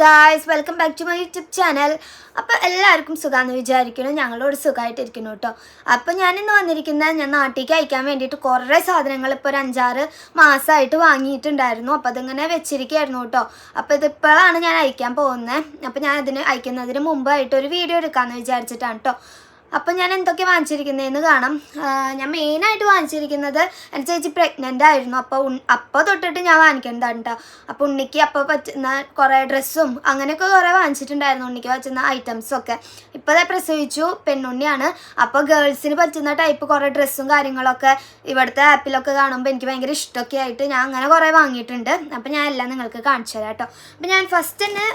Guys welcome back to my YouTube channel അപ്പോൾ എല്ലാവർക്കും സുഖമാണെന്ന് വിചാരിക്കുന്നു. ഞങ്ങളോട് സുഖമായിട്ടിരിക്കുന്നു കേട്ടോ അപ്പോൾ ഞാനിന്ന് വന്നിരിക്കുന്നത് ഞാൻ നാട്ടിലേക്ക് അയക്കാൻ വേണ്ടിയിട്ട് കുറേ സാധനങ്ങൾ ഇപ്പോൾ ഒരു അഞ്ചാറ് മാസമായിട്ട് വാങ്ങിയിട്ടുണ്ടായിരുന്നു. അപ്പോൾ അതിങ്ങനെ വെച്ചിരിക്കുകയായിരുന്നു കേട്ടോ അപ്പോൾ ഇതിപ്പോഴാണ് ഞാൻ അയക്കാൻ പോകുന്നത്. അപ്പോൾ ഞാൻ അതിന് അയക്കുന്നതിന് മുമ്പായിട്ട് ഒരു വീഡിയോ എടുക്കാമെന്ന് വിചാരിച്ചിട്ടാണ് കേട്ടോ അപ്പം ഞാൻ എന്തൊക്കെ വാങ്ങിച്ചിരിക്കുന്നതെന്ന് കാണാം. ഞാൻ മെയിനായിട്ട് വാങ്ങിച്ചിരിക്കുന്നത് എന്റെ ചേച്ചി പ്രഗ്നന്റ് ആയിരുന്നു. അപ്പോൾ അപ്പോൾ തൊട്ടിട്ട് ഞാൻ വാങ്ങിക്കേണ്ടതാണ് കേട്ടോ അപ്പോൾ ഉണ്ണിക്ക് അപ്പോൾ പറ്റുന്ന കുറേ ഡ്രസ്സും അങ്ങനെയൊക്കെ കുറേ വാങ്ങിച്ചിട്ടുണ്ടായിരുന്നു. ഉണ്ണിക്ക് പറ്റുന്ന ഐറ്റംസൊക്കെ ഇപ്പോൾ അതെ പ്രസവിച്ചു പെണ്ണുണ്ണിയാണ്. അപ്പോൾ ഗേൾസിന് പറ്റുന്ന ടൈപ്പ് കുറേ ഡ്രസ്സും കാര്യങ്ങളൊക്കെ ഇവിടുത്തെ ആപ്പിലൊക്കെ കാണുമ്പോൾ എനിക്ക് ഭയങ്കര ഇഷ്ടമൊക്കെ ആയിട്ട് ഞാൻ അങ്ങനെ കുറേ വാങ്ങിയിട്ടുണ്ട്. അപ്പോൾ ഞാൻ എല്ലാം നിങ്ങൾക്ക് കാണിച്ചു തരാം കേട്ടോ അപ്പോൾ ഞാൻ ഫസ്റ്റ് തന്നെ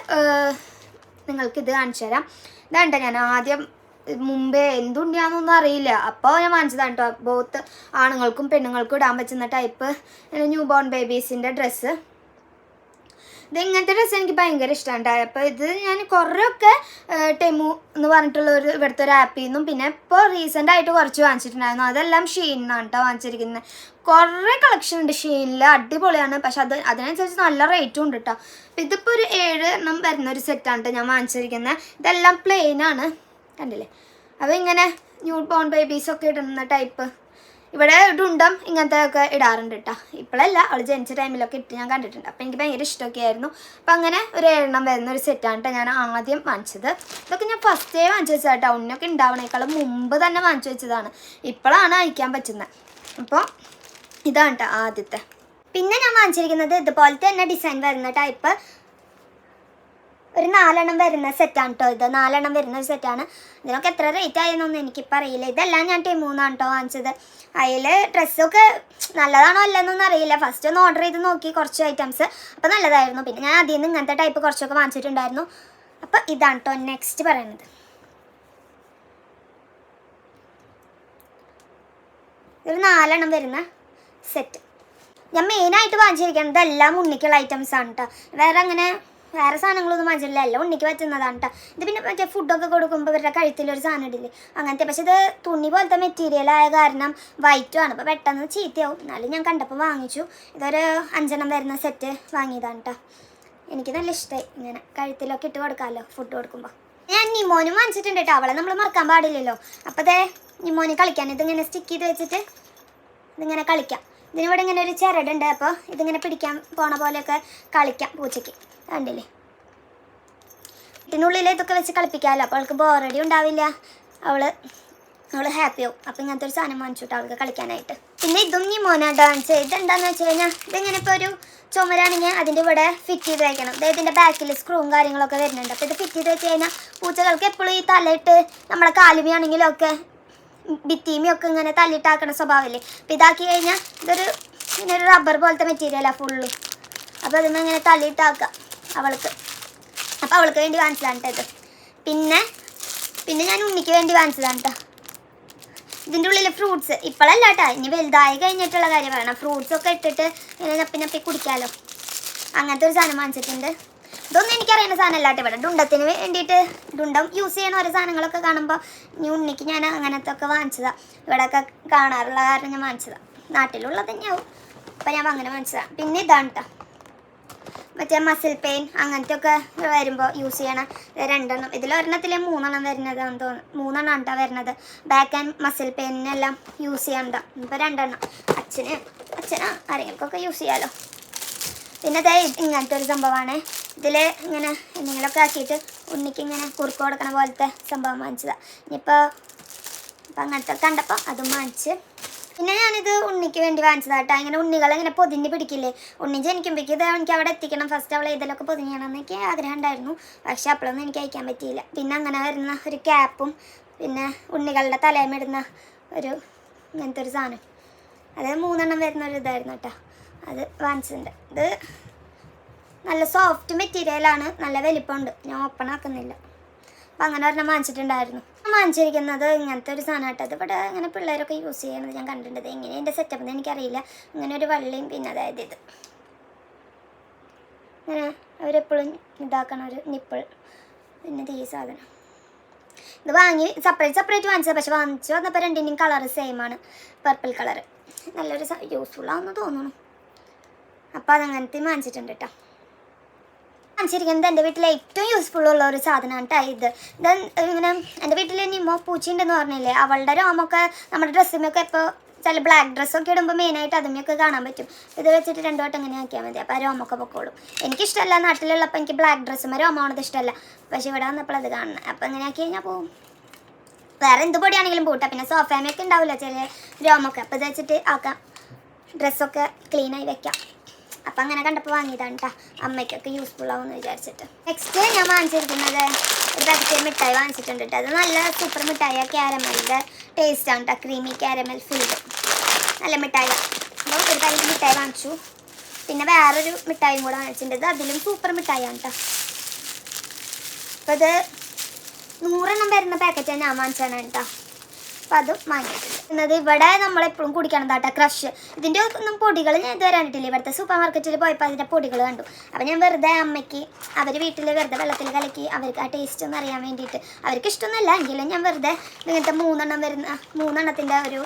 നിങ്ങൾക്കിത് കാണിച്ചു തരാം. ഇതാണ്ട ഞാൻ ആദ്യം മുമ്പേ എന്തുണ്ടാന്നൊന്നും അറിയില്ല. അപ്പോൾ ഞാൻ വാങ്ങിച്ചതാണ് കേട്ടോ ബോത്ത് ആണുങ്ങൾക്കും പെണ്ണുങ്ങൾക്കും ഇടാൻ പറ്റുന്ന ടൈപ്പ് ന്യൂ ബോൺ ബേബീസിന്റെ ഡ്രസ്സ് ഇത് ഇങ്ങനത്തെ ഡ്രസ്സ് എനിക്ക് ഭയങ്കര ഇഷ്ടമാണ് അപ്പോൾ ഇത് ഞാൻ കുറേയൊക്കെ ടെമു എന്ന് പറഞ്ഞിട്ടുള്ള ഒരു ഇവിടുത്തെ ഒരു ആപ്പിൽ നിന്നും പിന്നെ ഇപ്പോൾ റീസെന്റ് ആയിട്ട് കുറച്ച് വാങ്ങിച്ചിട്ടുണ്ടായിരുന്നു. അതെല്ലാം ഷീനാണ് കേട്ടോ വാങ്ങിച്ചിരിക്കുന്നത് കുറേ കളക്ഷൻ ഉണ്ട് ഷീനിൽ അടിപൊളിയാണ്. പക്ഷെ അത് അതിനനുസരിച്ച് നല്ല റേറ്റും ഉണ്ട് കേട്ടോ അപ്പോൾ ഇതിപ്പോൾ ഒരു ഏഴ് എണ്ണം വരുന്ന ഒരു സെറ്റാണ് കേട്ടോ ഞാൻ വാങ്ങിച്ചിരിക്കുന്നത് ഇതെല്ലാം പ്ലെയിൻ ആണ്. കണ്ടില്ലേ? അപ്പോൾ ഇങ്ങനെ ന്യൂ ബോൺ ബേബീസൊക്കെ ഇടുന്ന ടൈപ്പ് ഇവിടെ ടുണ്ടം ഇങ്ങനത്തെ ഒക്കെ ഇടാറുണ്ട് കേട്ടോ ഇപ്പോഴല്ല അവൾ ജനിച്ച ടൈമിലൊക്കെ ഇട്ട് ഞാൻ കണ്ടിട്ടുണ്ട്. അപ്പോൾ എനിക്ക് ഭയങ്കര ഇഷ്ടമൊക്കെ ആയിരുന്നു അപ്പോൾ അങ്ങനെ ഒരു എണ്ണം വരുന്ന ഒരു സെറ്റാണ് കേട്ടോ ഞാൻ ആദ്യം വാങ്ങിച്ചത്. ഇതൊക്കെ ഞാൻ ഫസ്റ്റ് ഡേ വാങ്ങിച്ചു വെച്ചതാണ് കേട്ടോ ഉണ്ണൊക്കെ ഉണ്ടാവണേക്കാളും മുമ്പ് തന്നെ വാങ്ങിച്ചു വെച്ചതാണ്. ഇപ്പോഴാണ് അയക്കാൻ പറ്റുന്നത് അപ്പോൾ ഇതാണ് കേട്ടോ ആദ്യത്തെ. പിന്നെ ഞാൻ വാങ്ങിച്ചിരിക്കുന്നത് ഇതുപോലത്തെ തന്നെ ഡിസൈൻ വരുന്ന ടൈപ്പ് ഒരു നാലെണ്ണം വരുന്ന സെറ്റാണ് കേട്ടോ ഇത്. നാലെണ്ണം വരുന്ന ഒരു സെറ്റാണ് ഇതിനൊക്കെ എത്ര റേറ്റ് ആയെന്നൊന്നും എനിക്കിപ്പോൾ അറിയില്ല ഇതെല്ലാം ഞാൻ ടീമൂന്നാണ് കേട്ടോ വാങ്ങിച്ചത്. അതിൽ ഡ്രസ്സൊക്കെ നല്ലതാണോ അല്ലെന്നൊന്നും അറിയില്ല. ഫസ്റ്റ് ഒന്ന് ഓർഡർ ചെയ്ത് നോക്കി കുറച്ച് ഐറ്റംസ് അപ്പോൾ നല്ലതായിരുന്നു. പിന്നെ ഞാൻ അതിൽ നിന്ന് ഇങ്ങനത്തെ ടൈപ്പ് കുറച്ചൊക്കെ വാങ്ങിച്ചിട്ടുണ്ടായിരുന്നു. അപ്പോൾ ഇതാണ് കേട്ടോ നെക്സ്റ്റ് പറയുന്നത് ഒരു നാലെണ്ണം വരുന്ന സെറ്റ് ഞാൻ മെയിനായിട്ട് വാങ്ങിച്ചിരിക്കുന്നത് എല്ലാം ഉണ്ണിക്കുള്ള ആണ് കേട്ടോ വേറെ അങ്ങനെ വേറെ സാധനങ്ങളൊന്നും വാങ്ങിച്ചിട്ടില്ല എല്ലാം ഉണ്ണിക്ക് പറ്റുന്നതാണ് കേട്ടോ ഇത് പിന്നെ മറ്റേ ഫുഡൊക്കെ കൊടുക്കുമ്പോൾ ഇവരുടെ കഴുത്തിലൊരു സാധനം ഇടില്ലേ? അങ്ങനത്തെ. പക്ഷേ ഇത് തുണി പോലത്തെ മെറ്റീരിയൽ ആയ കാരണം വൈറ്റും ആണ്. അപ്പോൾ പെട്ടെന്ന് ചീത്തയാവും. എന്നാലും ഞാൻ കണ്ടപ്പോൾ വാങ്ങിച്ചു. ഇതൊരു അഞ്ചെണ്ണം വരുന്ന സെറ്റ് വാങ്ങിയതാണ് കേട്ടോ എനിക്ക് നല്ല ഇഷ്ടമായി ഇങ്ങനെ കഴുത്തിലൊക്കെ ഇട്ട് കൊടുക്കാമല്ലോ ഫുഡ് കൊടുക്കുമ്പോൾ ഞാൻ നിമോനും വാങ്ങിച്ചിട്ടുണ്ട് കേട്ടോ അവളെ നമ്മൾ മറക്കാൻ പാടില്ലല്ലോ. അപ്പോൾ ദേ നിമോന് കളിക്കാൻ. ഇതിങ്ങനെ സ്റ്റിക്ക് ചെയ്ത് വെച്ചിട്ട് ഇതിങ്ങനെ കളിക്കാം. ഇതിനിവിടെ ഇങ്ങനെ ഒരു ചിരടുണ്ട്. അപ്പോൾ ഇതിങ്ങനെ പിടിക്കാൻ പോണ പോലെയൊക്കെ കളിക്കാം പൂച്ചയ്ക്ക്. കണ്ടില്ലേ? വീട്ടിനുള്ളിൽ ഇതൊക്കെ വെച്ച് കളിപ്പിക്കാമല്ലോ അപ്പോൾ അവൾക്ക് ബോറടി ഉണ്ടാവില്ല. അവൾ അവൾ ഹാപ്പിയാവും അപ്പോൾ ഇങ്ങനത്തെ ഒരു സാധനം വാങ്ങിച്ചിട്ട് അവൾക്ക് കളിക്കാനായിട്ട്. പിന്നെ ഇതും ഈ മോന ഡാൻസ് ഇതെന്താന്ന് വെച്ച് കഴിഞ്ഞാൽ ഇതിങ്ങനെ ഇപ്പോൾ ഒരു ചുമരാണെങ്കിൽ അതിന്റെ ഇവിടെ ഫിറ്റ് ചെയ്ത് വയ്ക്കണം അതായത് ഇതിന്റെ ബാക്കിൽ സ്ക്രൂവും കാര്യങ്ങളൊക്കെ വരുന്നുണ്ട്. അപ്പോൾ ഇത് ഫിറ്റ് ചെയ്ത് വെച്ച് കഴിഞ്ഞാൽ പൂച്ചകൾക്ക് എപ്പോഴും ഈ തലയിട്ട് നമ്മളെ കാലുമിയാണെങ്കിലും ഒക്കെ ഭിത്തിയുമൊക്കെ ഇങ്ങനെ തല്ലിട്ടാക്കണ സ്വഭാവമല്ലേ? അപ്പോൾ ഇതാക്കി കഴിഞ്ഞാൽ ഇതൊരു ഇങ്ങനെ ഒരു റബ്ബർ പോലത്തെ മെറ്റീരിയലാണ് ഫുള്ളും അപ്പോൾ അതിന് ഇങ്ങനെ തല്ലിട്ടാക്കാം. അവൾക്ക്. അപ്പോൾ അവൾക്ക് വേണ്ടി വാങ്ങിച്ചതാണ് കേട്ടോ പിന്നെ പിന്നെ ഞാൻ ഉണ്ണിക്ക് വേണ്ടി വാങ്ങിച്ചതാണ് കേട്ടോ ഇതിന്റെ ഉള്ളിൽ ഫ്രൂട്ട്സ് ഇപ്പോഴല്ല കേട്ടോ ഇനി വലുതായി കഴിഞ്ഞിട്ടുള്ള കാര്യം പറയണം ഫ്രൂട്ട്സ് ഒക്കെ ഇട്ടിട്ട് ഇങ്ങനെ നപ്പി നപ്പി കുടിക്കാമല്ലോ അങ്ങനത്തെ ഒരു സാധനം വാങ്ങിച്ചിട്ടുണ്ട്. ഇതൊന്നും എനിക്കറിയുന്ന സാധനമല്ല കേട്ടോ ഇവിടെ. ഡുണ്ടത്തിന് വേണ്ടിയിട്ട് ഡുണ്ടം യൂസ് ചെയ്യണ ഓരോ സാധനങ്ങളൊക്കെ കാണുമ്പോൾ ഇനി ഉണ്ണിക്ക് ഞാൻ അങ്ങനത്തെ ഒക്കെ വാങ്ങിച്ചതാണ് ഇവിടെയൊക്കെ കാണാറുള്ള കാരണം ഞാൻ വാങ്ങിച്ചതാണ് നാട്ടിലുള്ളത് തന്നെയാവും. അപ്പം ഞാൻ അങ്ങനെ വാങ്ങിച്ചതാണ് പിന്നെ ഇതാണ് കേട്ടോ മറ്റേ മസിൽ പെയിൻ അങ്ങനത്തെ ഒക്കെ വരുമ്പോൾ യൂസ് ചെയ്യണ രണ്ടെണ്ണം. ഇതിൽ ഒരെണ്ണത്തിൽ മൂന്നെണ്ണം വരുന്നതാണെന്ന് തോന്നുന്നു. മൂന്നെണ്ണം ഉണ്ടോ വരുന്നത്. ബാക്ക് ആൻഡ് മസിൽ പെയിനെല്ലാം യൂസ് ചെയ്യണ്ട. ഇപ്പോൾ രണ്ടെണ്ണം. അച്ഛന് അച്ഛനാ ആരെങ്കിലൊക്കെ യൂസ് ചെയ്യാമല്ലോ പിന്നെ അതേ ഇങ്ങനത്തെ ഒരു സംഭവമാണ് ഇതിൽ ഇങ്ങനെ എന്തെങ്കിലുമൊക്കെ ആക്കിയിട്ട് ഉണ്ണിക്ക് ഇങ്ങനെ കുറുക്ക് കൊടുക്കണ പോലത്തെ സംഭവം വാങ്ങിച്ചതാണ് ഇനിയിപ്പോൾ അപ്പം അങ്ങനത്തെ കണ്ടപ്പോൾ അതും വാങ്ങിച്ച് പിന്നെ ഞാനിത് ഉണ്ണിക്ക് വേണ്ടി വാങ്ങിച്ചതാട്ടോ ഇങ്ങനെ ഉണ്ണികൾ ഇങ്ങനെ പൊതിഞ്ഞ് പിടിക്കില്ലേ? ഉണ്ണി ജനിക്കുമ്പോഴേക്കും ഇത് എനിക്ക് അവിടെ എത്തിക്കണം. ഫസ്റ്റ് അവളെ ഇതിലൊക്കെ പൊതിഞ്ഞണമെന്ന് എനിക്ക് ആഗ്രഹം ഉണ്ടായിരുന്നു. പക്ഷെ അപ്പോഴൊന്നും എനിക്ക് അയക്കാൻ പറ്റിയില്ല. പിന്നെ അങ്ങനെ വരുന്ന ഒരു ക്യാപ്പും പിന്നെ ഉണ്ണികളുടെ തലയമിടുന്ന ഒരു ഇങ്ങനത്തെ ഒരു സാധനം. അത് മൂന്നെണ്ണം വരുന്ന ഒരു ഇതായിരുന്നു കേട്ടോ അത് വാങ്ങിച്ചിട്ടുണ്ട്. ഇത് നല്ല സോഫ്റ്റ് മെറ്റീരിയലാണ് നല്ല വലിപ്പമുണ്ട്. ഞാൻ ഓപ്പൺ ആക്കുന്നില്ല. അപ്പം അങ്ങനെ ഒരെണ്ണം വാങ്ങിച്ചിട്ടുണ്ടായിരുന്നു. വാങ്ങിച്ചിരിക്കുന്നത്. ഇങ്ങനത്തെ ഒരു സാധനം കേട്ടോ. ഇത് ഇവിടെ ഇങ്ങനെ പിള്ളേരൊക്കെ യൂസ് ചെയ്യണത് ഞാൻ കണ്ടിട്ടുണ്ട്. എങ്ങനെ എന്റെ സെറ്റപ്പ് എന്ന് എനിക്കറിയില്ല. ഇങ്ങനെ ഒരു വള്ളിയും പിന്നെ അതായത് ഇത്. ഇങ്ങനെ അവരെപ്പോഴും ഇതാക്കണ ഒരു നിപ്പിൾ പിന്നെ ഈ സാധനം. ഇത് വാങ്ങി സെപ്പറേറ്റ് സെപ്പറേറ്റ് വാങ്ങിച്ചത്. പക്ഷെ വാങ്ങിച്ചു വന്നപ്പോൾ രണ്ടിന്റെയും കളർ സെയിം ആണ്. പർപ്പിൾ കളർ നല്ലൊരു യൂസ്ഫുൾ ആണെന്ന് തോന്നുന്നു. അപ്പോൾ അതങ്ങനത്തെ വാങ്ങിച്ചിട്ടുണ്ട് കേട്ടോ. കാണിച്ചിരിക്കുന്നത് എന്റെ വീട്ടിലെ ഏറ്റവും യൂസ്ഫുൾ ഉള്ള ഒരു സാധനമാണ് കേട്ടോ ഇത്. ദെൻ ഇങ്ങനെ എന്റെ വീട്ടിൽ നിമോ പൂച്ചയുണ്ടെന്ന് പറഞ്ഞില്ലേ അവളുടെ രോമൊക്കെ നമ്മുടെ ഡ്രസ്സിമൊക്കെ ഇപ്പോൾ ചില ബ്ലാക്ക് ഡ്രസ്സൊക്കെ ഇടുമ്പോൾ മെയിനായിട്ട് അതുമൊക്കെ കാണാൻ പറ്റും. ഇത് വെച്ചിട്ട് രണ്ടു വട്ടം ഇങ്ങനെ ആക്കിയാൽ മതി. അപ്പോൾ ആ രോമൊക്കെ പൊക്കോളും. എനിക്കിഷ്ടമല്ല നാട്ടിലുള്ളപ്പോൾ എനിക്ക് ബ്ലാക്ക് ഡ്രസ്സും രോമാണത് ഇഷ്ടമല്ല. പക്ഷേ ഇവിടെ വന്നപ്പോൾ അത് കാണണം അപ്പോൾ അങ്ങനെ ആക്കി കഴിഞ്ഞാൽ പോകും വേറെ എന്ത് പൊടിയാണെങ്കിലും പൂട്ടാം. പിന്നെ സോഫാമയൊക്കെ ഉണ്ടാവില്ല ചില രോമൊക്കെ. അപ്പോൾ ഇത് വെച്ചിട്ട് ആക്കാം. ഡ്രസ്സൊക്കെ ക്ലീനായി വെക്കാം. അപ്പം അങ്ങനെ കണ്ടപ്പോൾ വാങ്ങിയതാണ് കേട്ടോ അമ്മയ്ക്കൊക്കെ യൂസ്ഫുൾ ആവുമെന്ന് വിചാരിച്ചിട്ട്. നെക്സ്റ്റ് ഞാൻ വാങ്ങിച്ചിരിക്കുന്നത് ഒരു പാക്കറ്റ് മിഠായി വാങ്ങിച്ചിട്ടുണ്ട് കേട്ടോ അത് നല്ല സൂപ്പർ മിഠായി ക്യാരമലിന്റെ ടേസ്റ്റാണ് കേട്ടോ ക്രീമി ക്യാരമൽ ഫിൽഡ് നല്ല മിഠായി അപ്പോൾ ഒരു പാക്കറ്റ് മിഠായി വാങ്ങിച്ചു. പിന്നെ വേറൊരു മിഠായിയും കൂടെ വാങ്ങിച്ചിട്ടുണ്ട്. അതിലും സൂപ്പർ മിഠായിയാണ് കേട്ടോ അപ്പോൾ ഇത് നൂറെണ്ണം വരുന്ന പാക്കറ്റാണ് ഞാൻ വാങ്ങിച്ചാണ് കേട്ടോ അപ്പം അതും വാങ്ങിയിട്ടുണ്ട് ഇവിടെ നമ്മളെപ്പോഴും കുടിക്കണം കേട്ടോ ക്രഷ് ഇതിന്റെ ഒന്നും പൊടികൾ ഞാൻ ഇതുവരെ കണ്ടിട്ടില്ല. ഇവിടുത്തെ സൂപ്പർ മാർക്കറ്റിൽ പോയപ്പോൾ അതിന്റെ പൊടികൾ കണ്ടു. അപ്പം ഞാൻ വെറുതെ അമ്മയ്ക്ക് അവർ വീട്ടിൽ വെറുതെ വെള്ളത്തിൽ കലക്കി അവർക്ക് ആ ടേസ്റ്റ് ഒന്ന് അറിയാൻ വേണ്ടിയിട്ട്. അവർക്ക് ഇഷ്ടമൊന്നുമല്ല എങ്കിലും ഞാൻ വെറുതെ ഇങ്ങനത്തെ മൂന്നെണ്ണം വരുന്ന മൂന്നെണ്ണത്തിന്റെ ഒരു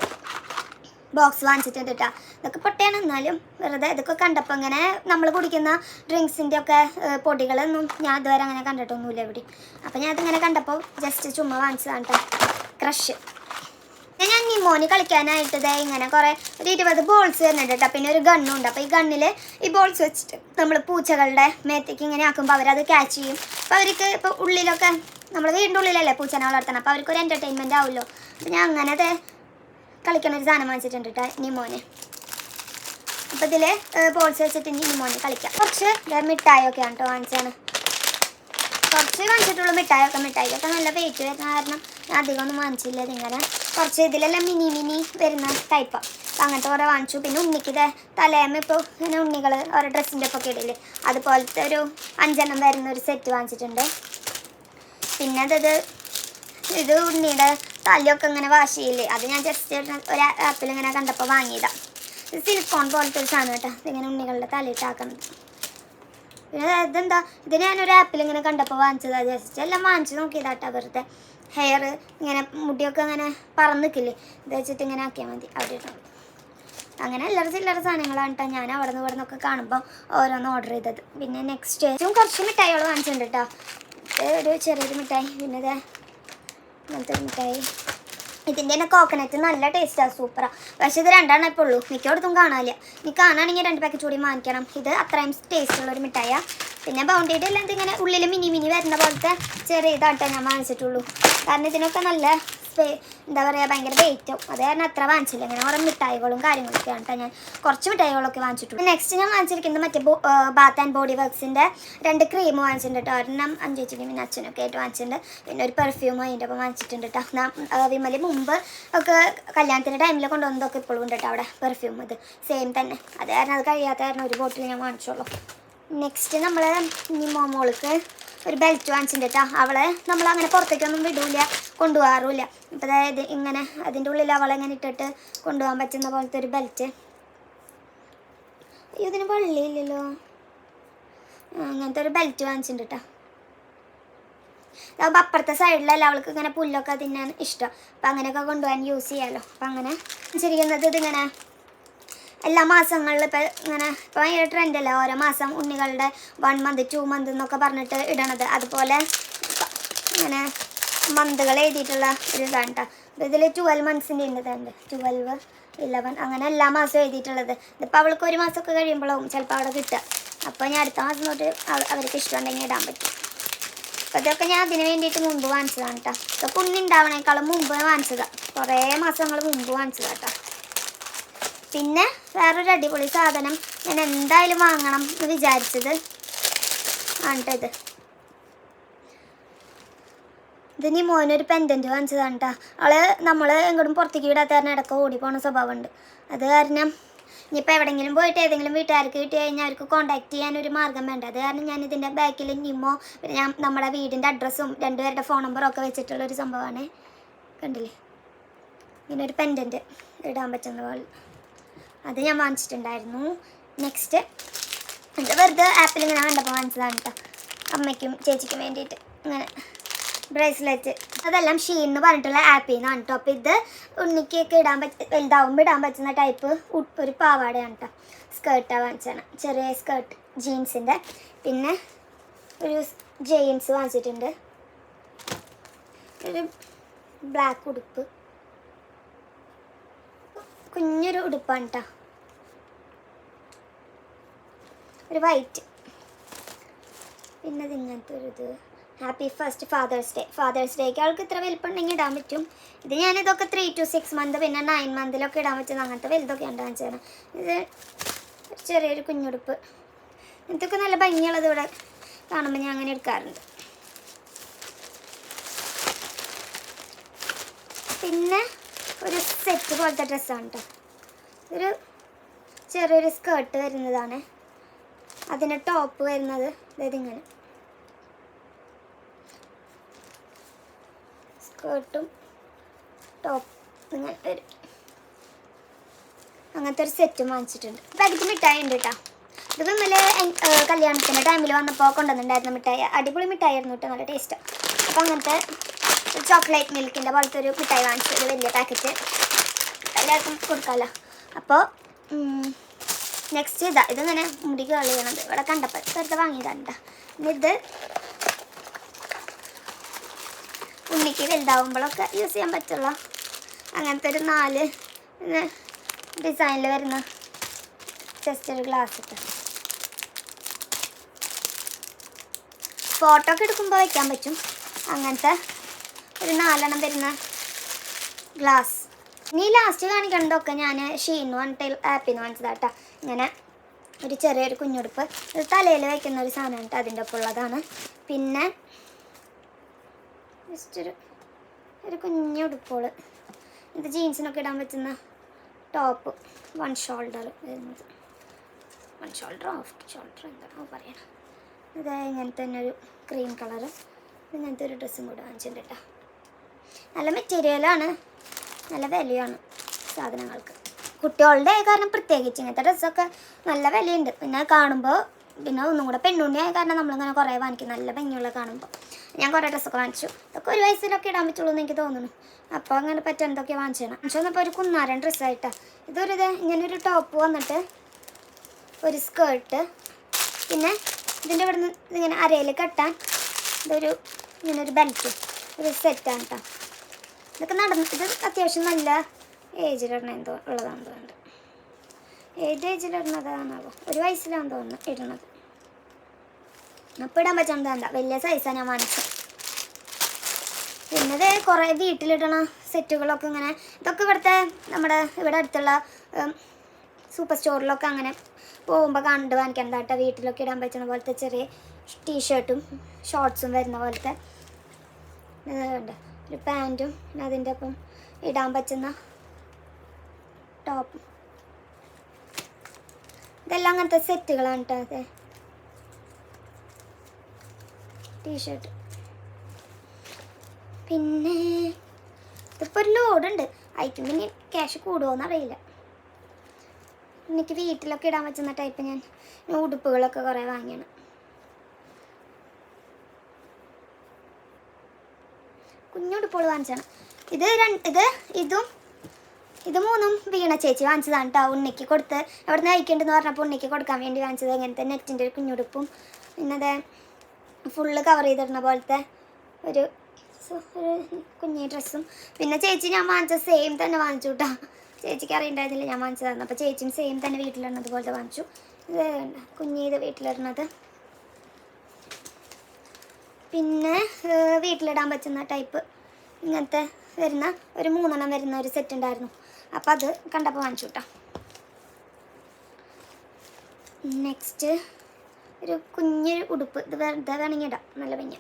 ബോക്സ് വാങ്ങിച്ചിട്ട് കേട്ടോ ഇതൊക്കെ പൊട്ടയാണ്. എന്നാലും വെറുതെ ഇതൊക്കെ കണ്ടപ്പോൾ ഇങ്ങനെ നമ്മൾ കുടിക്കുന്ന ഡ്രിങ്ക്സിന്റെ ഒക്കെ പൊടികളൊന്നും ഞാൻ ഇതുവരെ അങ്ങനെ കണ്ടിട്ടൊന്നുമില്ല ഇവിടെ അപ്പോൾ ഞാൻ അതിങ്ങനെ കണ്ടപ്പോൾ ജസ്റ്റ് ചുമ്മാ വാങ്ങിച്ചതാണ് കേട്ടോ ക്രഷ് ഞാൻ മോന് കളിക്കാനായിട്ട് ദേ ഇങ്ങനെ കുറേ ഒരു ഇരുപത് ബോൾസ് തന്നിട്ടുണ്ട് പിന്നെ ഒരു ഗണ്ണും ഉണ്ട്. അപ്പോൾ ഈ ഗണ്ണിൽ ഈ ബോൾസ് വെച്ചിട്ട് നമ്മൾ പൂച്ചകളുടെ മേത്തേക്ക് ഇങ്ങനെ ആക്കുമ്പോൾ അവരത് ക്യാച്ച് ചെയ്യും. അപ്പോൾ അവർക്ക് ഇപ്പോൾ ഉള്ളിലൊക്കെ നമ്മൾ വീടിന്റെ ഉള്ളിലല്ലേ പൂച്ചനെ വളർത്തണം. അപ്പോൾ അവർക്ക് ഒരു എന്റർടൈൻമെന്റ് ആവുമല്ലോ. അപ്പോൾ ഞാൻ അങ്ങനെ ദേ കളിക്കണ ഒരു സാധനം വാങ്ങിച്ചിട്ടുണ്ട് കേട്ടോ നിമോന് അപ്പോൾ ഇതിൽ ബോൾസ് വെച്ചിട്ട് ഇനി മോനെ കളിക്കാം. കുറച്ച് മിഠായി ഒക്കെയാണ് കേട്ടോ വാങ്ങിച്ചാണ് കുറച്ച് വാങ്ങിച്ചിട്ടുള്ളൂ മിഠായിയൊക്കെ മിഠായിക്കൊക്കെ നല്ല വെയിറ്റ് വരുന്ന കാരണം ഞാൻ അധികം ഒന്നും വാങ്ങിച്ചില്ല ഇതിങ്ങനെ കുറച്ച് ഇതിലെല്ലാം മിനി മിനി വരുന്ന ടൈപ്പാണ് അങ്ങനത്തെ കുറേ വാങ്ങിച്ചു. പിന്നെ ഉണ്ണിക്കിത് തലേമ ഇപ്പോൾ ഇങ്ങനെ ഉണ്ണികൾ ഓരോ ഡ്രസ്സിന്റെ ഒക്കെ ഇടയിൽ അതുപോലത്തെ ഒരു അഞ്ചെണ്ണം വരുന്ന ഒരു സെറ്റ് വാങ്ങിച്ചിട്ടുണ്ട്. പിന്നെ അതത് ഇത് ഉണ്ണിയുടെ തലയൊക്കെ ഇങ്ങനെ വാഷ് ചെയ്യില്ലേ അത് ഞാൻ ജസ്റ്റ് ഒരു ആപ്പിൽ ഇങ്ങനെ കണ്ടപ്പോൾ വാങ്ങിയതാണ് സിലിക്കോൺ പോലത്തെ ഒരു സാധനം കേട്ടോ. ഇതിങ്ങനെ ഉണ്ണികളുടെ തലയിട്ടാക്കുന്നത്. ഇതെന്താ? ഇത് ഞാനൊരു ആപ്പിൽ ഇങ്ങനെ കണ്ടപ്പോൾ വാങ്ങിച്ചതാ ജസ്റ്റ് എല്ലാം വാങ്ങിച്ച് നോക്കിയതാട്ടാ വെറുതെ. ഹെയർ ഇങ്ങനെ മുടിയൊക്കെ അങ്ങനെ പറന്ന് നിൽക്കില്ലേ ഇത് വെച്ചിട്ട് ഇങ്ങനെ ആക്കിയാൽ മതി. അവിടെ ഇട്ടോ. അങ്ങനെ എല്ലാവരും ചില്ലറ സാധനങ്ങളാണ് കേട്ടോ ഞാൻ അവിടെ നിന്ന് ഇവിടെ നിന്നൊക്കെ കാണുമ്പോൾ ഓരോന്ന് ഓർഡർ ചെയ്തത്. പിന്നെ നെക്സ്റ്റ് ഏറ്റവും കുറച്ച് മിഠായികൾ വാങ്ങിച്ചിട്ടുണ്ട് കേട്ടോ ഒരു ചെറിയൊരു മിഠായി. പിന്നെ ഇതേ ഇങ്ങനത്തെ മിഠായി. ഇതിന്റെ തന്നെ കോക്കനട്ട് നല്ല ടേസ്റ്റാണ് സൂപ്പറാണ് പക്ഷേ ഇത് രണ്ടെണ്ണം ഇപ്പോൾ ഉള്ളൂ. മിക്കയിടത്തും കാണാനില്ല. നീ കാണുകയാണെങ്കിൽ രണ്ട് പാക്കറ്റ് കൂടി വാങ്ങിക്കണം. ഇത് അത്രയും ടേസ്റ്റ് ഉള്ളൊരു മിഠായിയാണ് പിന്നെ ബൗണ്ടിയുടെ എല്ലാം ഇതിങ്ങനെ ഉള്ളിൽ മിനി മിനി വരുന്ന പോലത്തെ ചെറിയ ഇതാട്ടോ ഞാൻ വാങ്ങിച്ചിട്ടുള്ളൂ. കാരണം ഇതിനൊക്കെ നല്ല എന്താ പറയുക ഭയങ്കര വെയിറ്റും അത് കാരണം അത്ര വാങ്ങിച്ചില്ല. ഇങ്ങനെ ഓരോ മിഠായികളും കാര്യങ്ങളൊക്കെയാണ് കേട്ടോ ഞാൻ കുറച്ച് മിഠായികളൊക്കെ വാങ്ങിച്ചിട്ടുണ്ട്. നെക്സ്റ്റ് ഞാൻ വാങ്ങിച്ചിരിക്കുന്നത് മറ്റേ ബാത്ത് ആൻഡ് ബോഡി വർക്ക്സിന്റെ രണ്ട് ക്രീം വാങ്ങിച്ചിട്ടുണ്ട് കേട്ടോ ഒരെണ്ണം അഞ്ചേച്ചിനും പിന്നെ അച്ഛനൊക്കെ ആയിട്ട് വാങ്ങിച്ചിട്ടുണ്ട്. പിന്നെ ഒരു പെർഫ്യൂം അതിന്റെ ഒപ്പം വാങ്ങിച്ചിട്ടുണ്ട് കേട്ടോ വിമൽ മുമ്പ് ഒക്കെ കല്യാണത്തിന്റെ ടൈമിൽ കൊണ്ടുവന്നതൊക്കെ ഇപ്പോഴും ഉണ്ട് കേട്ടോ അവിടെ പെർഫ്യൂം ഇത്. സെയിം തന്നെ. അത് കാരണം അത് കഴിയാത്ത കാരണം ഒരു ബോട്ടിൽ ഞാൻ വാങ്ങിച്ചോളൂ. നെക്സ്റ്റ് നമ്മൾ ഇനി മോമോൾക്ക് ഒരു ബെൽറ്റ് വാങ്ങിച്ചിട്ടുണ്ട് കേട്ടോ അവളെ നമ്മൾ അങ്ങനെ പുറത്തേക്കൊന്നും വിടൂല കൊണ്ടുപോകാറുമില്ല. അപ്പോൾ അതായത് ഇങ്ങനെ അതിന്റെ ഉള്ളിൽ അവളെ ഇങ്ങനെ ഇട്ടിട്ട് കൊണ്ടുപോകാൻ പറ്റുന്ന പോലത്തെ ഒരു ബെൽറ്റ് അയ്യോ ഇതിന് വള്ളിയില്ലല്ലോ. അങ്ങനത്തെ ഒരു ബെൽറ്റ് വാങ്ങിച്ചിട്ടുണ്ട് കേട്ടോ അപ്പുറത്തെ സൈഡിലല്ല അവൾക്ക് ഇങ്ങനെ പുല്ലൊക്കെ തിന്നാൻ ഇഷ്ടം. അപ്പം അങ്ങനെയൊക്കെ കൊണ്ടുപോകാൻ യൂസ് ചെയ്യാമല്ലോ അപ്പം അങ്ങനെ ചിരിക്കുന്നത് ഇതിങ്ങനെ എല്ലാ മാസങ്ങളിലും ഇപ്പം ഇങ്ങനെ ഇപ്പം ഭയങ്കര ട്രെൻഡല്ലേ ഓരോ മാസം ഉണ്ണികളുടെ വൺ മന്ത് ടു മന്ത് എന്നൊക്കെ പറഞ്ഞിട്ട് ഇടണത്. അതുപോലെ ഇങ്ങനെ മന്തുകൾ എഴുതിയിട്ടുള്ള ഒരു ഇതാണ് കേട്ടോ ഇതിൽ ട്വൽവ് മന്ത്സിന്റെ ഉണ്ട് ഇതുണ്ട്. ട്വൽവ് ഇലവൻ അങ്ങനെ എല്ലാ മാസവും എഴുതിയിട്ടുള്ളത്. ഇതിപ്പോൾ അവൾക്ക് ഒരു മാസമൊക്കെ കഴിയുമ്പോഴും ചിലപ്പോൾ അവിടെ കിട്ടുക. അപ്പോൾ ഞാൻ അടുത്ത മാസം തൊട്ട് അവ- അവർക്ക് ഇഷ്ടമുണ്ടെങ്കിൽ ഇടാൻ പറ്റും. അപ്പോൾ ഇതൊക്കെ ഞാൻ അതിന് വേണ്ടിയിട്ട് മുമ്പ് വാങ്ങിച്ചതാണ് കേട്ടോ ഇതൊക്കെ ഉണ്ടാവണേക്കാളും മുമ്പ് വാങ്ങിച്ചതാണ് കുറേ മാസങ്ങൾ മുമ്പ് വാങ്ങിച്ചതാണ് കേട്ടോ പിന്നെ വേറൊരു അടിപൊളി സാധനം. ഞാൻ എന്തായാലും വാങ്ങണം എന്ന് വിചാരിച്ചത്. ആണ്ടത് ഇത്. നീ മോനൊരു പെൻഡന്റ് വാങ്ങിച്ചതാണ് കേട്ടോ അവൾ നമ്മൾ എങ്ങോട്ടും പുറത്തേക്ക് വിടാത്ത കാരണം ഇടയ്ക്ക് ഓടിപ്പോണ പോണ സ്വഭാവമുണ്ട്. അത് കാരണം ഇനിയിപ്പോൾ എവിടെയെങ്കിലും പോയിട്ട് ഏതെങ്കിലും വീട്ടുകാർക്ക് കിട്ടി കഴിഞ്ഞാൽ അവർക്ക് കോൺടാക്ട് ചെയ്യാൻ ഒരു മാർഗം വേണ്ട. അത് കാരണം ഞാൻ ഇതിന്റെ ബാക്കിൽ നിമോ പിന്നെ ഞാൻ നമ്മുടെ വീടിന്റെ അഡ്രസ്സും രണ്ടുപേരുടെ ഫോൺ നമ്പറും ഒക്കെ വെച്ചിട്ടുള്ളൊരു സംഭവമാണ് കണ്ടില്ലേ? ഇങ്ങനെ ഒരു പെൻഡന്റ് ഇടാൻ പറ്റുന്ന പോലെ. അത് ഞാൻ വാങ്ങിച്ചിട്ടുണ്ടായിരുന്നു. നെക്സ്റ്റ് ഇത് വെറുതെ ആപ്പിൽ ഇങ്ങനെ കണ്ടപ്പോൾ വാങ്ങിച്ചതാണ് കേട്ടോ അമ്മയ്ക്കും ചേച്ചിക്കും വേണ്ടിയിട്ട് അങ്ങനെ ബ്രേസ്ലെറ്റ് അതെല്ലാം ഷീൻ എന്ന് പറഞ്ഞിട്ടുള്ള ആപ്പിൽ നിന്നാണ് കേട്ടോ അപ്പോൾ ഇത് ഉണ്ണിക്കൊക്കെ ഇടാൻ പറ്റ വലുതാവുമ്പോൾ ഇടാൻ പറ്റുന്ന ടൈപ്പ് ഒരു പാവാടയാണ് കേട്ടോ സ്കേർട്ടാണ് വാങ്ങിച്ചാണ് ചെറിയ സ്കേർട്ട് ജീൻസിന്റെ പിന്നെ ഒരു ജെയിൻസ് വാങ്ങിച്ചിട്ടുണ്ട്. ഒരു ബ്ലാക്ക് ഉടുപ്പ്. കുഞ്ഞൊരു ഉടുപ്പാണ് കേട്ടോ ഒരു വൈറ്റ് പിന്നെ ഇങ്ങനത്തെ ഒരു ഇത്. Happy first father's day father's ഡേക്ക് ആൾക്ക് ഇത്ര വലുപ്പുണ്ടെങ്കിൽ ഇടാൻ പറ്റും. ഇത് ഞാനിതൊക്കെ ത്രീ ടു സിക്സ് മന്ത് പിന്നെ നയൻ മന്തിലൊക്കെ ഇടാൻ പറ്റുന്ന അങ്ങനത്തെ വലുതൊക്കെ ഉണ്ടാകും കാണിച്ചത് ഇത് ചെറിയൊരു കുഞ്ഞുടുപ്പ്. ഇതൊക്കെ നല്ല ഭംഗിയുള്ളത് ഇവിടെ കാണുമ്പോൾ ഞാൻ അങ്ങനെ എടുക്കാറുണ്ട്. പിന്നെ ഒരു സെറ്റ് പോലത്തെ ഡ്രസ്സാണ് കേട്ടോ ഒരു ചെറിയൊരു സ്കേർട്ട് വരുന്നതാണ്. അതിന് ടോപ്പ് വരുന്നത് അതായത് ഇങ്ങനെ സ്കേർട്ടും ടോപ്പ് ഇങ്ങനെ വരും. അങ്ങനത്തെ ഒരു സെറ്റ് വാങ്ങിച്ചിട്ടുണ്ട്. പാക്കറ്റ് മിഠായി ഉണ്ട് കേട്ടോ ഇത് ഇന്നലെ കല്യാണത്തിന്റെ ടൈമിൽ വന്നപ്പോൾ കൊണ്ടുവന്നിട്ടുണ്ടായിരുന്നു മിഠായി. അടിപൊളി മിഠായി ആയിരുന്നു കേട്ടോ നല്ല ടേസ്റ്റ് അപ്പോൾ അങ്ങനത്തെ ചോക്ലേറ്റ് മിൽക്കിന്റെ പോലത്തെ ഒരു മിഠായി വാങ്ങിച്ചു ഒരു വലിയ പാക്കറ്റ് എല്ലാവർക്കും കൊടുക്കാമല്ലോ അപ്പോൾ നെക്സ്റ്റ് ഇതാ ഇതിങ്ങനെ മുടി കളി ചെയ്യണത്. ഇവിടെ കണ്ടപ്പോൾ വെറുതെ വാങ്ങിയതാണ് ഇത് ഉണ്ണിക്ക് വലുതാവുമ്പോഴൊക്കെ യൂസ് ചെയ്യാൻ പറ്റുള്ള. അങ്ങനത്തെ ഒരു നാല് ഡിസൈനിൽ വരുന്ന ജസ്റ്റ് ഒരു ഗ്ലാസ് ഇട്ട്. ഫോട്ടോ ഒക്കെ എടുക്കുമ്പോൾ വയ്ക്കാൻ പറ്റും. അങ്ങനത്തെ ഒരു നാലെണ്ണം വരുന്ന ഗ്ലാസ് നീ ലാസ്റ്റ് കാണിക്കണതൊക്കെ ഞാൻ ഷീന്ന് പറഞ്ഞിട്ട് ആപ്പിൽ നിന്ന് വാങ്ങിച്ചതാട്ടാ ഇങ്ങനെ ഒരു ചെറിയൊരു കുഞ്ഞുടുപ്പ്. ഇത് തലയിൽ വയ്ക്കുന്ന ഒരു സാധനം കേട്ടോ അതിന്റെ ഒപ്പം ഉള്ളതാണ്. പിന്നെ ജസ്റ്റ് ഒരു ഒരു കുഞ്ഞുടുപ്പുകൾ ഇത് ജീൻസിനൊക്കെ ഇടാൻ പറ്റുന്ന ടോപ്പ് വൺ ഷോൾഡർ വരുന്നത്. വൺ ഷോൾഡർ ഓഫ് ഷോൾഡർ എന്താണോ പറയണം ഇത് ഇങ്ങനത്തെ തന്നെ ഒരു ക്രീം കളർ ഇങ്ങനത്തെ ഒരു ഡ്രസ്സും കൂടെ വാങ്ങിച്ചിട്ടുണ്ട് കേട്ടോ നല്ല മെറ്റീരിയലാണ് നല്ല വിലയാണ് സാധനങ്ങൾക്ക്. കുട്ടികളുടെ കാരണം പ്രത്യേകിച്ച് ഇങ്ങനത്തെ ഡ്രസ്സൊക്കെ നല്ല വിലയുണ്ട്. പിന്നെ കാണുമ്പോൾ പിന്നെ ഒന്നും കൂടെ പെണ്ണുണ്ണി ആയ കാരണം നമ്മളിങ്ങനെ കുറേ വാങ്ങിക്കും. നല്ല ഭംഗിയുള്ള കാണുമ്പോൾ ഞാൻ കുറേ ഡ്രസ്സൊക്കെ വാങ്ങിച്ചു. ഇതൊക്കെ ഒരു വയസ്സിലൊക്കെ ഇടാൻ പറ്റുള്ളൂ എന്ന് എനിക്ക് തോന്നുന്നു. അപ്പോൾ അങ്ങനെ പറ്റുന്നതൊക്കെ വാങ്ങിച്ചാണ് വാങ്ങിച്ചു വന്നപ്പോൾ ഒരു കുന്നാരൻ ഡ്രസ്സായിട്ടാണ് ഇതൊരു ഇത് ഇങ്ങനെ ഒരു ടോപ്പ് വന്നിട്ട് ഒരു സ്കേർട്ട് പിന്നെ ഇതിന്റെ ഇവിടെ നിന്ന് ഇതിങ്ങനെ അരയിൽ കെട്ടാൻ ഇതൊരു ഇങ്ങനെ ഒരു ബെൽറ്റ് ഒരു സെറ്റാണ് കേട്ടോ ഇതൊക്കെ നടന്ന് ഇത് അത്യാവശ്യം നല്ല ഏജിലിടണ എന്തോ ഉള്ളതാണെന്ന് തോന്നുന്നുണ്ട്. ഏത് ഏജിലിടുന്നതാണാവോ ഒരു വയസ്സിലാണെന്ന് തോന്നുന്നു ഇടുന്നത് അപ്പോൾ ഇടാൻ പറ്റുന്നത് എന്താ വലിയ സൈസാണ് ഞാൻ വാങ്ങിച്ചത്. പിന്നത് കുറേ വീട്ടിലിടണ സെറ്റുകളൊക്കെ ഇങ്ങനെ ഇതൊക്കെ ഇവിടുത്തെ നമ്മുടെ ഇവിടെ അടുത്തുള്ള സൂപ്പർ സ്റ്റോറിലൊക്കെ അങ്ങനെ പോകുമ്പോൾ കണ്ട് വാങ്ങിക്കാൻ കേട്ടോ വീട്ടിലൊക്കെ ഇടാൻ പറ്റുന്ന പോലത്തെ ചെറിയ ടീഷർട്ടും ഷോർട്സും വരുന്ന പോലത്തെ ഇതുണ്ട്. ഒരു പാന്റും പിന്നെ അതിന്റെ ഒപ്പം ഇടാൻ പറ്റുന്ന ടോപ്പും. ഇതെല്ലാം അങ്ങനത്തെ സെറ്റുകളാണ് കേട്ടോ അതെ. ടീഷർട്ട് പിന്നെ ഇതിപ്പോൾ ഒരു ലോഡുണ്ട് അയക്കും പിന്നെ ക്യാഷ് കൂടുമോയെന്ന് അറിയില്ല എനിക്ക് വീട്ടിലൊക്കെ ഇടാൻ പറ്റുന്ന ടൈപ്പ് ഞാൻ ഉടുപ്പുകളൊക്കെ കുറേ വാങ്ങിയാണ്. കുഞ്ഞുടുപ്പുകൾ വാങ്ങിച്ചാണ് ഇത് ഇത് ഇതും ഇത് മൂന്നും വീണ ചേച്ചി വാങ്ങിച്ചതാണ് കേട്ടോ ഉണ്ണിക്ക് കൊടുത്ത് അവിടെ നിന്ന് അയക്കേണ്ടെന്ന് പറഞ്ഞപ്പോൾ ഉണ്ണിക്ക് കൊടുക്കാൻ വേണ്ടി വാങ്ങിച്ചത്. ഇങ്ങനത്തെ നെറ്റിന്റെ ഒരു കുഞ്ഞുടുപ്പും പിന്നെ അതെ ഫുള്ള് കവർ ചെയ്തിടുന്ന പോലത്തെ ഒരു ഒരു കുഞ്ഞി ഡ്രസ്സും പിന്നെ ചേച്ചി ഞാൻ വാങ്ങിച്ച സെയിം തന്നെ വാങ്ങിച്ചു കേട്ടോ ചേച്ചിക്ക് അറിയണ്ടായിരുന്നില്ല ഞാൻ വാങ്ങിച്ചതാണ് അപ്പോൾ ചേച്ചിയും സെയിം തന്നെ വീട്ടിലിടുന്നത് പോലത്തെ വാങ്ങിച്ചു. ഇത് കുഞ്ഞി ഇത് വീട്ടിലിടുന്നത് പിന്നെ വീട്ടിലിടാൻ പറ്റുന്ന ടൈപ്പ് ഇങ്ങനത്തെ വരുന്ന ഒരു മൂന്നെണ്ണം വരുന്ന ഒരു സെറ്റ് ഉണ്ടായിരുന്നു. അപ്പോൾ അത് കണ്ടപ്പോൾ വാങ്ങിച്ചു കേട്ടോ നെക്സ്റ്റ് ഒരു കുഞ്ഞൊരു ഉടുപ്പ്. ഇത് വെറുതെ വേണമെങ്കിൽ ഇടാം. നല്ല ഭംഗി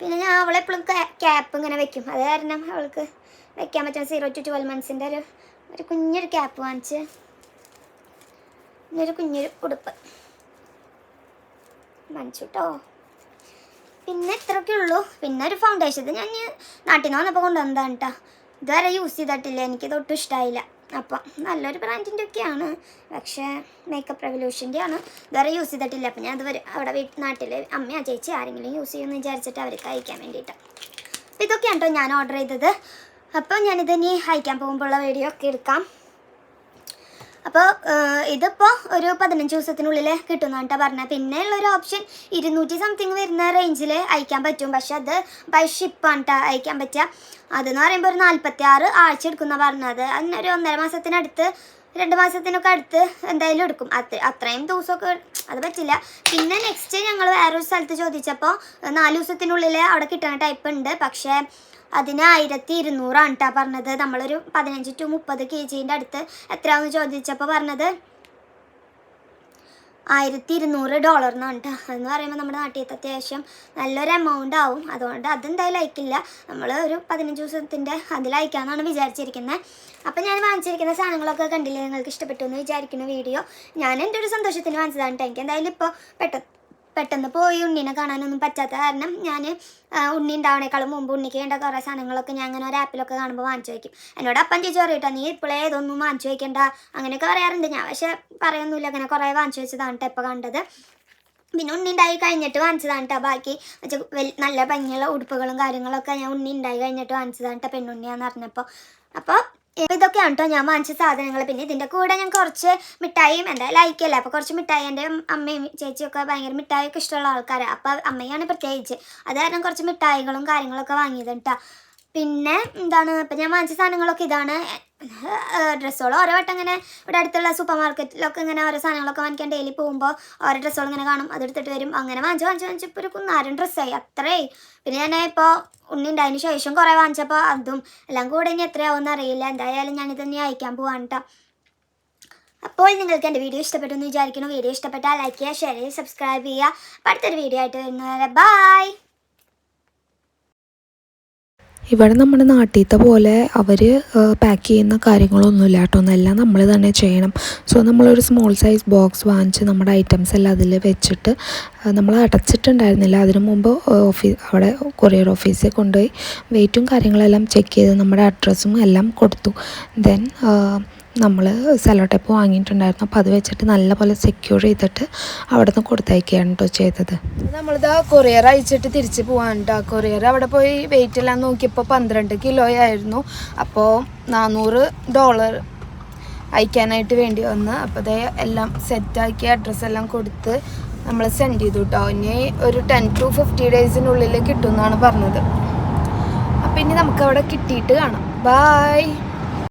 പിന്നെ ഞാൻ അവളെപ്പോഴും ക്യാപ്പ് ഇങ്ങനെ വെക്കും. അത് കാരണം അവൾക്ക് വെക്കാൻ പറ്റുന്ന സീറോ ടു ട്വൽവ് മന്ത്സിന്റെ ഒരു ഒരു കുഞ്ഞൊരു ക്യാപ്പ് വാങ്ങിച്ച് ഒരു കുഞ്ഞൊരു ഉടുപ്പ്. വാങ്ങിച്ചു കേട്ടോ പിന്നെ ഇത്രയൊക്കെ ഉള്ളൂ. പിന്നെ ഒരു ഫൗണ്ടേഷൻ ഇത് ഞാൻ നാട്ടിൽ നിന്ന് വന്നപ്പോൾ കൊണ്ടുവന്നതാണ് കേട്ടോ ഇതുവരെ യൂസ് ചെയ്തിട്ടില്ല. എനിക്ക് ഒട്ടും ഇഷ്ടമായില്ല അപ്പം നല്ലൊരു ബ്രാൻഡിന്റെ ഒക്കെയാണ്. പക്ഷേ മേക്കപ്പ് റെവല്യൂഷന്റെ ആണ്. ഇതുവരെ യൂസ് ചെയ്തിട്ടില്ല. അപ്പം ഞാൻ അതുവരെ അവിടെ വീട്ടിൽ നാട്ടിൽ അമ്മയാ ചേച്ചി ആരെങ്കിലും യൂസ് ചെയ്യുമെന്ന് വിചാരിച്ചിട്ട് അവർക്ക് അയക്കാൻ വേണ്ടിയിട്ട് അപ്പോൾ ഇതൊക്കെയാണ് കേട്ടോ ഞാൻ ഓർഡർ ചെയ്തത്. അപ്പോൾ ഞാനിതിനി അയക്കാൻ പോകുമ്പോഴുള്ള വീഡിയോ ഒക്കെ എടുക്കാം. അപ്പോൾ ഇതിപ്പോൾ ഒരു പതിനഞ്ച് ദിവസത്തിനുള്ളിൽ കിട്ടുമെന്നാണ് കേട്ടോ പറഞ്ഞത് പിന്നെ ഉള്ളൊരു ഓപ്ഷൻ ഇരുന്നൂറ്റി സംതിങ് വരുന്ന റേഞ്ചിൽ അയക്കാൻ പറ്റും. പക്ഷെ അത് ബൈ ഷിപ്പാണ് കേട്ടോ അയക്കാൻ പറ്റുക അതെന്ന് പറയുമ്പോൾ ഒരു നാൽപ്പത്തി ആറ് ആഴ്ച എടുക്കുന്ന പറഞ്ഞത്. അതിനൊരു ഒന്നര മാസത്തിനടുത്ത് രണ്ട് മാസത്തിനൊക്കെ അടുത്ത് എന്തായാലും എടുക്കും. അത്ര അത്രയും ദിവസമൊക്കെ അത് പറ്റില്ല. പിന്നെ നെക്സ്റ്റ് ഞങ്ങൾ വേറൊരു സ്ഥലത്ത് ചോദിച്ചപ്പോൾ നാല് ദിവസത്തിനുള്ളിൽ അവിടെ കിട്ടുന്ന ടൈപ്പ് ഉണ്ട്. പക്ഷേ അതിന് ആയിരത്തി ഇരുന്നൂറാണ് കേട്ടോ പറഞ്ഞത്. നമ്മളൊരു പതിനഞ്ച് ടു മുപ്പത് കെ ജീന്റെ അടുത്ത് എത്രയാണെന്ന് ചോദിച്ചപ്പോൾ പറഞ്ഞത് ആയിരത്തി ഇരുന്നൂറ് ഡോളറിനാണ് കേട്ടോ അതെന്ന് പറയുമ്പോൾ നമ്മുടെ നാട്ടിലത്തെ അത്യാവശ്യം നല്ലൊരു എമൗണ്ട് ആവും. അതുകൊണ്ട് അതെന്തായാലും അയക്കില്ല. നമ്മൾ ഒരു പതിനഞ്ച് ദിവസത്തിന്റെ അതിൽ അയക്കാമെന്നാണ് വിചാരിച്ചിരിക്കുന്നത് അപ്പം ഞാൻ വാങ്ങിച്ചിരിക്കുന്ന സാധനങ്ങളൊക്കെ കണ്ടില്ലേ? നിങ്ങൾക്ക് ഇഷ്ടപ്പെട്ടു എന്ന് വിചാരിക്കുന്ന വീഡിയോ. ഞാൻ എന്റെ ഒരു സന്തോഷത്തിന് വാങ്ങിച്ചതാണ് കേട്ടോ എനിക്ക് എന്തായാലും ഇപ്പോൾ പെട്ടെന്ന് പെട്ടെന്ന് പോയി ഉണ്ണിനെ കാണാനൊന്നും പറ്റാത്ത കാരണം ഞാൻ ഉണ്ണി ഉണ്ടാവണേക്കാളും മുമ്പ് ഉണ്ണിക്ക് വേണ്ട കുറേ സാധനങ്ങളൊക്കെ ഞാൻ അങ്ങനെ ഒരു ആപ്പിലൊക്കെ കാണുമ്പോൾ വാങ്ങിച്ചു വയ്ക്കും എന്നോട് അപ്പം ചേച്ചി പറയട്ടോ നീ ഇപ്പോഴേ ഇതൊന്നും വാങ്ങിച്ചു വയ്ക്കണ്ട അങ്ങനെയൊക്കെ പറയാറുണ്ട്. ഞാൻ പക്ഷേ പറയൊന്നുമില്ല. അങ്ങനെ കുറേ വാങ്ങിച്ചു വെച്ചതാണ് കേട്ടോ ഇപ്പോൾ കണ്ടത്. പിന്നെ ഉണ്ണി ഉണ്ടായി കഴിഞ്ഞിട്ട് വാങ്ങിച്ചതാണ് കേട്ടോ ബാക്കി നല്ല ഭംഗിയുള്ള ഉടുപ്പുകളും കാര്യങ്ങളൊക്കെ ഞാൻ ഉണ്ണി ഉണ്ടായി കഴിഞ്ഞിട്ട് വാങ്ങിച്ചതാണ് കേട്ടോ പെണ്ണുണ്ണിയാന്ന് പറഞ്ഞപ്പോൾ അപ്പോൾ ഇതൊക്കെയാണ് കേട്ടോ ഞാൻ വാങ്ങിച്ച സാധനങ്ങൾ പിന്നെ ഇതിന്റെ കൂടെ ഞാൻ കുറച്ച് മിഠായിയും എന്താ ലൈക്ക് അല്ലേ അപ്പോൾ കുറച്ച് മിഠായി എന്റെ അമ്മയും ചേച്ചിയൊക്കെ ഭയങ്കര മിഠായിയൊക്കെ ഇഷ്ടമുള്ള ആൾക്കാരാണ് അപ്പോൾ അമ്മയാണ് പ്രത്യേകിച്ച്. അത് കാരണം കുറച്ച് മിഠായികളും കാര്യങ്ങളൊക്കെ വാങ്ങിയത് കേട്ടോ പിന്നെ എന്താണ് ഇപ്പം ഞാൻ വാങ്ങിച്ച സാധനങ്ങളൊക്കെ ഇതാണ്. ഡ്രസ്സുകൾ. ഓരോ വട്ടം ഇങ്ങനെ ഇവിടെ അടുത്തുള്ള സൂപ്പർ മാർക്കറ്റിലൊക്കെ ഇങ്ങനെ ഓരോ സാധനങ്ങളൊക്കെ വാങ്ങിക്കാൻ ഡെയിലി പോകുമ്പോൾ ഓരോ ഡ്രസ്സുകൾ ഇങ്ങനെ കാണും. അതെടുത്തിട്ട് വരും. അങ്ങനെ വാങ്ങിച്ച് വാങ്ങിച്ച് വാങ്ങിച്ചപ്പോൾ ഒരു കുന്നാരൻ ഡ്രസ്സായി അത്രേ പിന്നെ ഞാൻ ഇപ്പോൾ ഉണ്ണി ഉണ്ടായതിന് ശേഷം കുറേ വാങ്ങിച്ചപ്പോൾ അതും എല്ലാം കൂടെ ഇനി എത്രയാവുമെന്ന് അറിയില്ല. എന്തായാലും ഞാനിത് ഇനി അയക്കാൻ പോവാണ് കേട്ടോ അപ്പോൾ നിങ്ങൾക്ക് എന്റെ വീഡിയോ ഇഷ്ടപ്പെട്ടു എന്ന് വിചാരിക്കുന്നു. വീഡിയോ ഇഷ്ടപ്പെട്ടാൽ ലൈക്ക് ചെയ്യുക ഷെയർ ചെയ്യുക സബ്സ്ക്രൈബ് ചെയ്യുക. അടുത്തൊരു വീഡിയോ ആയിട്ട് വരുന്നവരെ ബൈ ഇവിടെ നമ്മുടെ നാട്ടിലത്തെ പോലെ അവർ പാക്ക് ചെയ്യുന്ന കാര്യങ്ങളൊന്നുമില്ല കേട്ടോ. എല്ലാം നമ്മൾ തന്നെ ചെയ്യണം. സോ നമ്മളൊരു സ്മോൾ സൈസ് ബോക്സ് വാങ്ങിച്ച് നമ്മുടെ ഐറ്റംസ് എല്ലാം അതിൽ വെച്ചിട്ട് നമ്മൾ അടച്ചിട്ടുണ്ടായിരുന്നില്ല. അതിനു മുമ്പ് ഓഫീസ് അവിടെ കൊറിയർ ഓഫീസിൽ കൊണ്ടുപോയി വെയിറ്റും കാര്യങ്ങളെല്ലാം ചെക്ക് ചെയ്ത് നമ്മുടെ അഡ്രസ്സും എല്ലാം കൊടുത്തു. ദെൻ നമ്മൾ സെലോ ടേപ്പ് വാങ്ങിയിട്ടുണ്ടായിരുന്നു. അപ്പോൾ അത് വെച്ചിട്ട് നല്ലപോലെ സെക്യൂർ ചെയ്തിട്ട് അവിടെ നിന്ന് കൊടുത്തയക്കുകയാണ് കേട്ടോ ചെയ്തത്. നമ്മളിതാ കൊറിയർ അയച്ചിട്ട് തിരിച്ച് പോകാൻ കേട്ടോ കൊറിയർ അവിടെ പോയി വെയിറ്റ് എല്ലാം നോക്കിയപ്പോൾ പന്ത്രണ്ട് കിലോ ആയിരുന്നു. അപ്പോൾ നാനൂറ് ഡോളർ അയക്കാനായിട്ട് വേണ്ടി വന്ന്. അപ്പോൾ അതേ എല്ലാം സെറ്റാക്കി അഡ്രസ്സ് എല്ലാം കൊടുത്ത് നമ്മൾ സെൻഡ് ചെയ്തു കേട്ടോ ഇനി ഒരു ടെൻ ടു ഫിഫ്റ്റി ഡേയ്സിനുള്ളിൽ കിട്ടും എന്നാണ് പറഞ്ഞത്. അപ്പം ഇനി നമുക്കവിടെ കിട്ടിയിട്ട് കാണാം. ബായ്